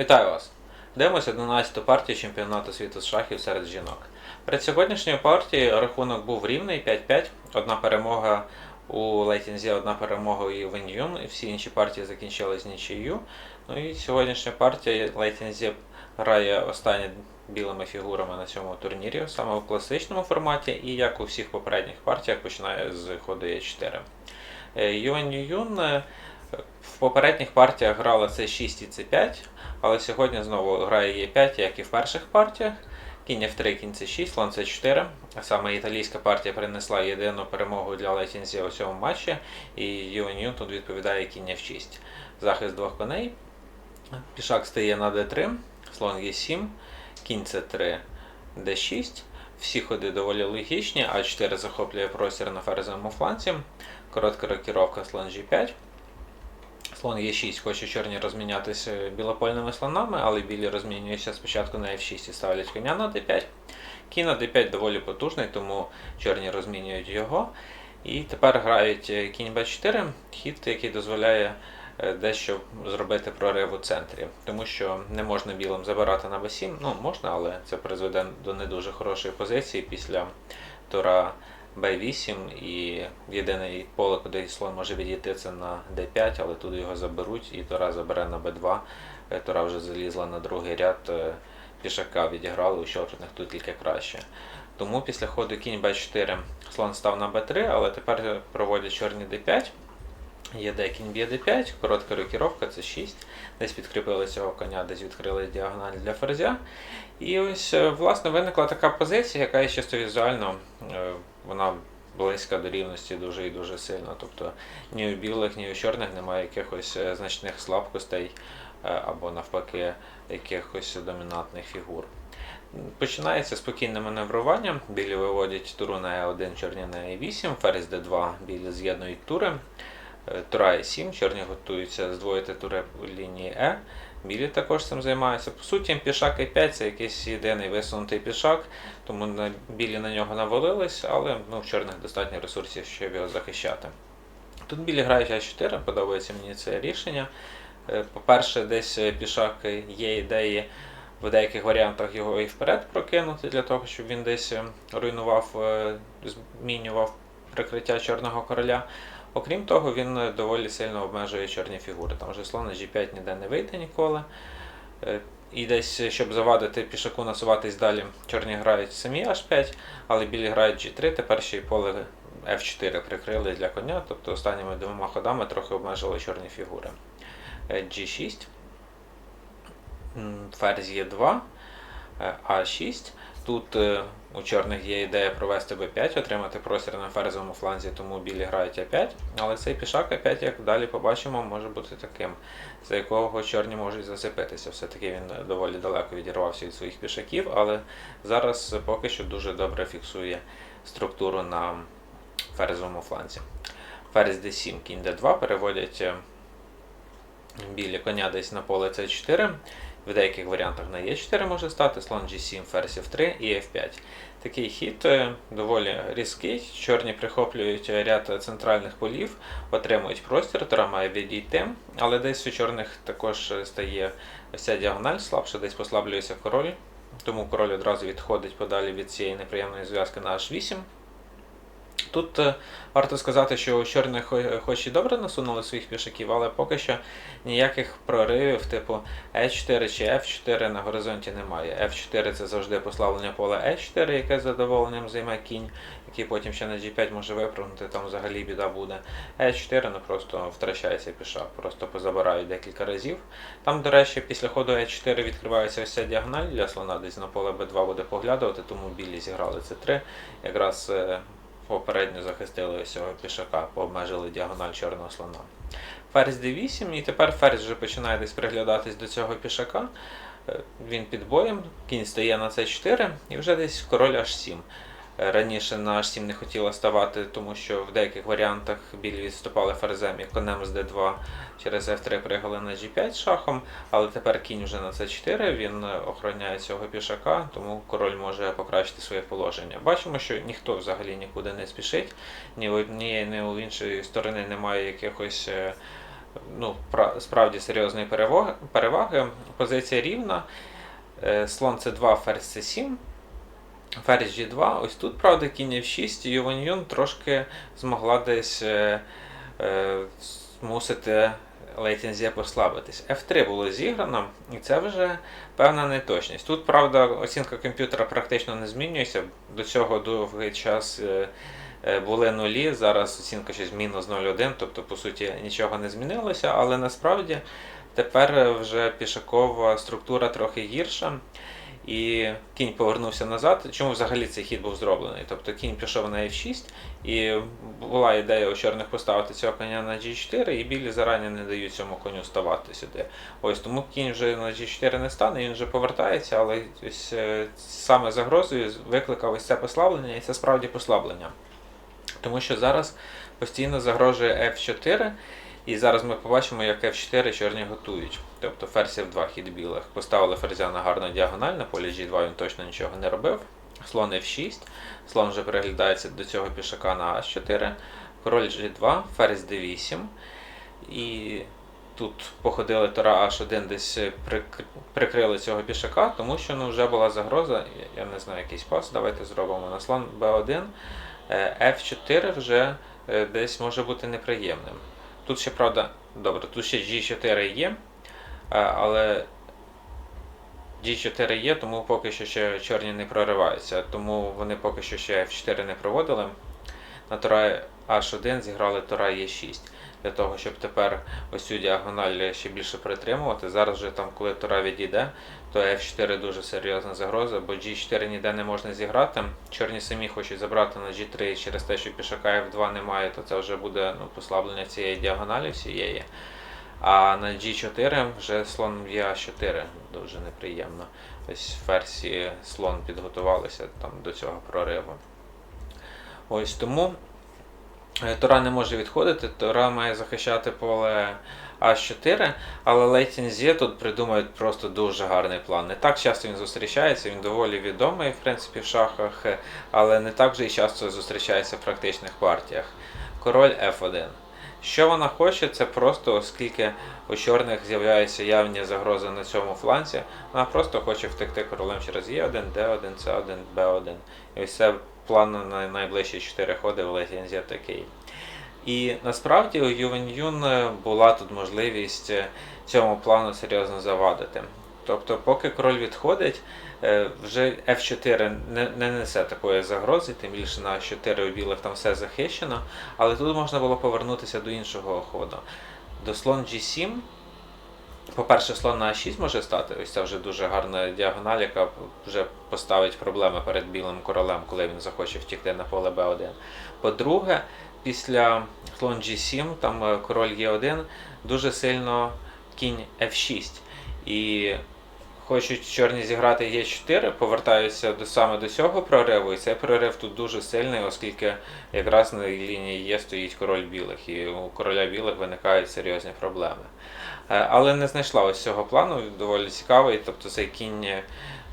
Вітаю вас! Дивимося 11-ту партію чемпіонату світу з шахів серед жінок. Перед сьогоднішньою партією рахунок був рівний 5-5. Одна перемога у Лейтінзі, одна перемога у Веньюн, і всі інші партії закінчились нічиєю. Ну і сьогоднішня партія Лейтінзі грає останні білими фігурами на цьому турнірі, саме у класичному форматі, і як у всіх попередніх партіях починає з ходу Е4. Е, Юань Юн е, в попередніх партіях грала С6 і С5, але сьогодні знову грає Е5, як і в перших партіях. Кінь F3, кінь С6, слон С4. Саме італійська партія принесла єдину перемогу для Лейтінзі у цьому матчі, і Юань Юн тут відповідає кінь F6. Захист двох коней. Пішак стає на d3, слон Е7, кінь С3, d6. Всі ходи доволі логічні, А4 захоплює простір на ферзовому фланці. Коротка рокіровка слон G5. Слон Е6 хоче чорні розмінятися білопольними слонами, але білі розмінюються спочатку на F6 і ставлять коня на D5. Кінь на D5 доволі потужний, тому чорні розмінюють його. І тепер грають е, кінь b4, хід, який дозволяє е, дещо зробити прорив у центрі. Тому що не можна білим забирати на b7. Ну, можна, але це призведе до не дуже хорошої позиції після тура b8 і єдине поле, куди слон може відійти, це на d5, але туди його заберуть, і Тора забере на b2. Е, Тора вже залізла на другий ряд, е, пішака відіграли, у чорних тут тільки краще. Тому після ходу кінь b4 слон став на b3, але тепер проводять чорні d5. Є де кінь б'є d5, коротка рокіровка це 6. Десь підкріпили цього коня, десь відкрили діагональ для ферзя. І ось е, власне виникла така позиція, яка є чисто візуально, вона близька до рівності дуже і дуже сильно. Тобто ні у білих, ні у чорних немає якихось е, значних слабкостей е, або навпаки якихось домінантних фігур. Починається спокійне маневрування. Білі виводять туру на Е1, чорні на Е8, ферзь Д2, білі з'єднують тури. Е, Тура Е7, чорні готуються здвоїти тури у лінії Е. Білі також цим займаються. По суті, пішак Е5 це якийсь єдиний висунутий пішак, тому на- білі на нього навалились, але ну, в чорних достатньо ресурсів, щоб його захищати. Тут білі грають А4, подобається мені це рішення. Е, По-перше, десь пішак є ідеї в деяких варіантах його і вперед прокинути, для того, щоб він десь е, руйнував, змінював прикриття чорного короля. Окрім того, він е, доволі сильно обмежує чорні фігури. Там вже слон на G5 ніде не вийде ніколи. Е, І десь, е, щоб завадити пішаку насуватись далі, чорні грають самі H5, але білі грають G3, тепер ще й поле F4 прикрили для коня, тобто останніми двома ходами трохи обмежили чорні фігури. Е, G6, м, ферзь Е2, е, А6. Тут е, у чорних є ідея провести b5, отримати простір на ферзовому фланзі, тому білі грають А5. Але цей пішак А5, як далі побачимо, може бути таким, за якого чорні можуть зацепитися. Все-таки він доволі далеко відірвався від своїх пішаків, але зараз поки що дуже добре фіксує структуру на ферзовому фланзі. Ферзь d7, кінь d2 переводять е, білі коня десь на поле c4. В деяких варіантах на Е4 може стати, слон G7, ферзь F3 і F5. Такий хід е, доволі різкий. Чорні прихоплюють ряд центральних полів, отримують простір, Тора має відійти, але десь у чорних також стає ось діагональ слабше, десь послаблюється король. Тому король одразу відходить подалі від цієї неприємної зв'язки на H8. Тут е, варто сказати, що у чорних хоч і добре насунули своїх пішаків, але поки що ніяких проривів, типу E4 чи F4 на горизонті немає. F4 це завжди послаблення поля E4, яке з задоволенням займе кінь, який потім ще на G5 може випрыгнути, там взагалі біда буде. E4 ну просто втрачається пішак, просто позабирають декілька разів. Там, до речі, після ходу E4 відкривається ось ця діагональ для слона, десь на поле B2 буде поглядувати, тому білі зіграли C3. Якраз е, попередньо захистили цього пішака, пообмежили діагональ чорного слона. Ферзь d8, і тепер ферзь вже починає десь приглядатись до цього пішака. Е, Він під боєм, кінь стає на c4 і вже десь король h7. Раніше на h7 не хотіла ставати, тому що в деяких варіантах білі відступали ферзем і конем з d2 через f3 пригали на g5 шахом, але тепер кінь вже на c4, він е, охороняє цього пішака, тому король може покращити своє положення. Бачимо, що ніхто взагалі нікуди не спішить, ні в однієї, ні у іншої сторони немає якихось е, ну, справді серйозної переваги. Позиція рівна. Е, Слон С2, ферзь С7. Ферзь G2. Ось тут, правда, кінь F6, і Юван Юн трошки змогла десь е, е, змусити Лейтензія послабитись. F3 було зіграно, і це вже певна неточність. Тут, правда, оцінка комп'ютера практично не змінюється. До цього довгий час е, е, були нулі, зараз оцінка щось мінус 0,1, тобто, по суті, нічого не змінилося, але насправді тепер вже пішакова структура трохи гірша. І кінь повернувся назад. Чому взагалі цей хід був зроблений? Тобто кінь пішов на F6, і була ідея у чорних поставити цього коня на G4, і білі зарані не дають цьому коню ставати сюди. Ось тому кінь вже на G4 не стане, він вже повертається, але ось е, саме загрозою викликав ось це послаблення, і це справді послаблення. Тому що зараз постійно загрожує F4, і зараз ми побачимо, як F4 чорні готують. Тобто ферзь F2 хід білих. Поставили ферзя на гарну діагональ, на полі G2 він точно нічого не робив. Слон F6, слон вже переглядається до цього пішака на H4, король G2, ферзь D8. І тут походили Тора H1, десь прикрили цього пішака, тому що ну, вже була загроза, я не знаю, якийсь пас, давайте зробимо на слон B1. Е, F4 вже е, десь може бути неприємним. Тут ще, правда, добре, тут ще G4 є, е, але G4 є, тому поки що ще чорні не прориваються. Тому вони поки що ще F4 не проводили. На Тура H1 зіграли Тура E6. Для того, щоб тепер ось цю діагональ ще більше притримувати. Зараз вже там, коли Тура відійде, то F4 дуже серйозна загроза, бо G4 ніде не можна зіграти. Чорні самі хочуть забрати на G3 через те, що пішака F2 немає, то це вже буде ну, послаблення цієї діагоналі всієї. А на G4 вже слон в А4 дуже неприємно. Ось версії слон підготувалися там до цього прориву. Ось тому Тора не може відходити, Тора має захищати поле А4, але Лейтінзі тут придумають просто дуже гарний план. Не так часто він зустрічається, він доволі відомий в принципі в шахах, е, але не так же і часто зустрічається в практичних партіях. Король F1. Що вона хоче, це просто, оскільки у чорних з'являються явні загрози на цьому фланці, вона просто хоче втекти королем через Е1, Д1, С1, Б1. І ось це план на найближчі 4 ходи в Легензі такий. І насправді у Ювен'юн е, була тут можливість е, цьому плану серйозно завадити. Тобто, поки король відходить, е, вже F4 не, не несе такої загрози, тим більше на 4 у білих там все захищено. Але тут можна було повернутися до іншого ходу. До слон G7. По-перше, слон на А6 може стати. Ось це вже дуже гарна діагональ, яка вже поставить проблеми перед білим королем, коли він захоче втікти на поле Б1. По-друге, після слон G7, там е, король Е1, дуже сильно кінь F6. І хочуть чорні зіграти Е4, повертаються до саме до цього прориву, і цей прорив тут дуже сильний, оскільки якраз на лінії Є стоїть король білих, і у короля білих виникають серйозні проблеми. Е, Але не знайшла ось цього плану, доволі цікавий. Тобто цей кінь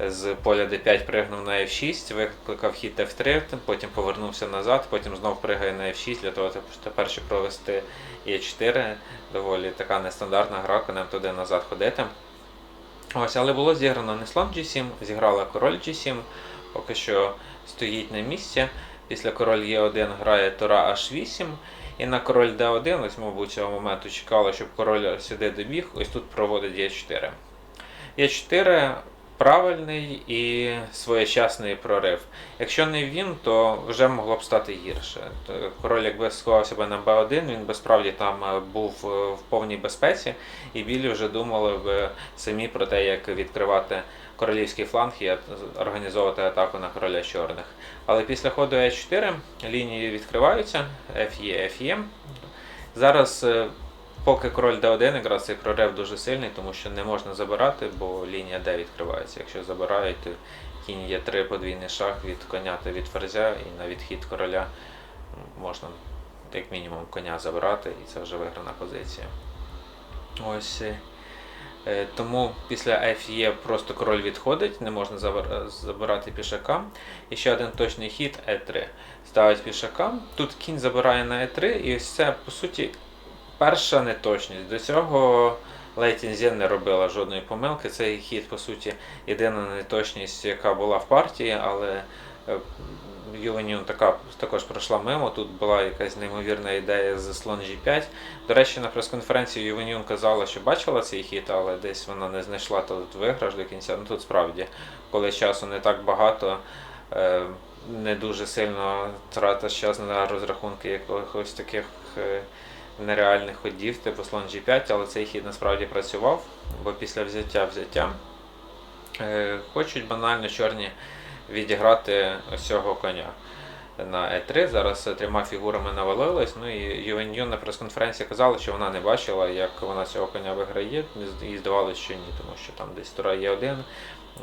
з поля d5 пригнув на f6, викликав хід f3, потім повернувся назад, потім знов пригає на f6 для того, тепер, щоб провести e4. Доволі така нестандартна гра, конем туди назад ходити. Ось, але було зіграно не слон G7, зіграла король G7, поки що стоїть на місці. Після король Е1 грає Тора H8. І на король D1, ось, мабуть, цього моменту чекали, щоб король сюди добіг, ось тут проводить Е4. Е4 правильний і своєчасний прорив. Якщо не він, то вже могло б стати гірше. Король, якби сховав себе на Б1, він би справді там е, був е, в повній безпеці, і білі вже думали б самі про те, як відкривати королівський фланг і організовувати атаку на короля чорних. Але після ходу Е4 лінії відкриваються, Ф'є, Ф'є. Зараз, е, поки король Д1, якраз цей прорив дуже сильний, тому що не можна забирати, бо лінія Д відкривається. Якщо забирають, то кінь є 3 подвійний шах від коня та від ферзя, і на відхід короля можна як мінімум коня забирати, і це вже виграна позиція. Ось. е, Е, Тому після F просто король відходить, не можна забирати пішака. І ще один точний хід E3. Ставить пішака. Тут кінь забирає на E3, і ось це, по суті, перша неточність. До цього Лейтінзі не робила жодної помилки. Цей хід, по суті, єдина неточність, яка була в партії, але е, Ювеніон така також пройшла мимо. Тут була якась неймовірна ідея з слон G5. До речі, на прес-конференції Ювеніон казала, що бачила цей хід, але десь вона не знайшла тут виграш до кінця. Ну тут справді, коли часу не так багато, е, не дуже сильно трата час на розрахунки якихось таких е, нереальних ходів, типу слон G5, але цей хід насправді працював, бо після взяття взяття е, хочуть банально чорні відіграти ось коня на E3. Зараз трьома фігурами навалилось. Ну і Ювеньюн на прес-конференції казала, що вона не бачила, як вона цього коня виграє. І здавалося, що ні, тому що там десь тура є один,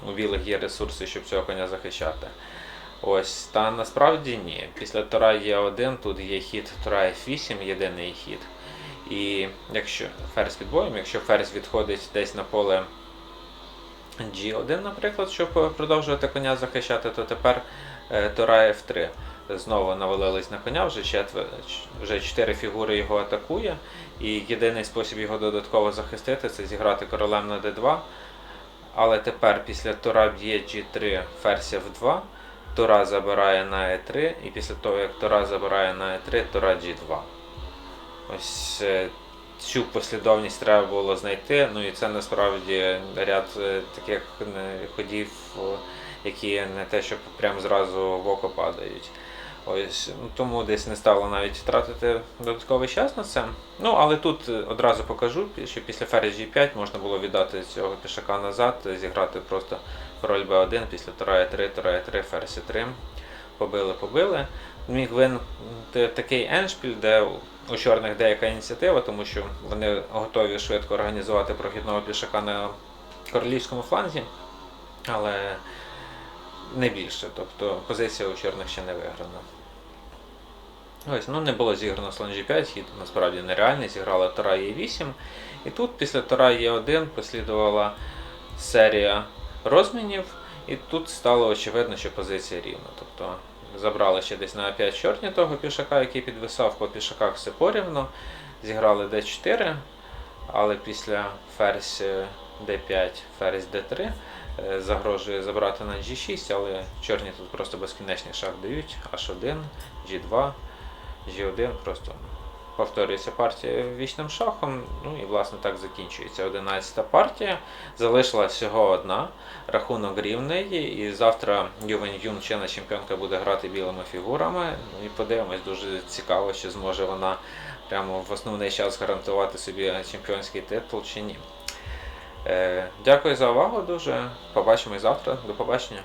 у білих є ресурси, щоб цього коня захищати. Ось, та насправді ні. Після Тура є один, тут є хід Тура F8, єдиний хід. І якщо ферзь під боєм, якщо ферзь відходить десь на поле G1, наприклад, щоб продовжувати коня захищати, то тепер е, Тура F3. Знову навалились на коня, вже четвер... вже чотири фігури його атакує. І єдиний спосіб його додатково захистити це зіграти королем на d2. Але тепер після Тура б'є G3 ферзь F2, Тура забирає на E3, і після того, як Тура забирає на E3, Тура G2. Ось е, цю послідовність треба було знайти. Ну і це насправді ряд е, таких е, ходів, які не те, що прямо зразу в око падають. Ось, ну, тому десь не стало навіть тратити додатковий час на це. Ну, але тут одразу покажу, що після ферзь G5 можна було віддати цього пішака назад, зіграти просто король B1, після тура E3, тура E3, ферзь E3. Побили, побили. Міг виникнути такий еншпіль, де у чорних деяка ініціатива, тому що вони готові швидко організувати прохідного пішака на королівському фланзі, але не більше. Тобто позиція у чорних ще не виграна. Ось, ну не було зіграно слон G5, хід насправді нереальний, зіграла Тура Е8. І тут після Тура Е1 послідувала серія розмінів, і тут стало очевидно, що позиція рівна. Тобто забрали ще десь на 5 чорні того пішака, який підвисав, по пішаках все порівно. Зіграли D4, але після ферзь D5, ферзь D3 е, загрожує забрати на G6, але чорні тут просто безкінечний шах дають, H1, G2, G1 просто повторюється партія вічним шахом. Ну і власне так закінчується 11 партія. Залишилась всього одна. Рахунок рівний. І завтра Ювен Юн, чинна чемпіонка, буде грати білими фігурами. Ну і подивимось, дуже цікаво, чи зможе вона прямо в основний час гарантувати собі чемпіонський титул чи ні. Е, дякую за увагу дуже. Побачимось завтра. До побачення.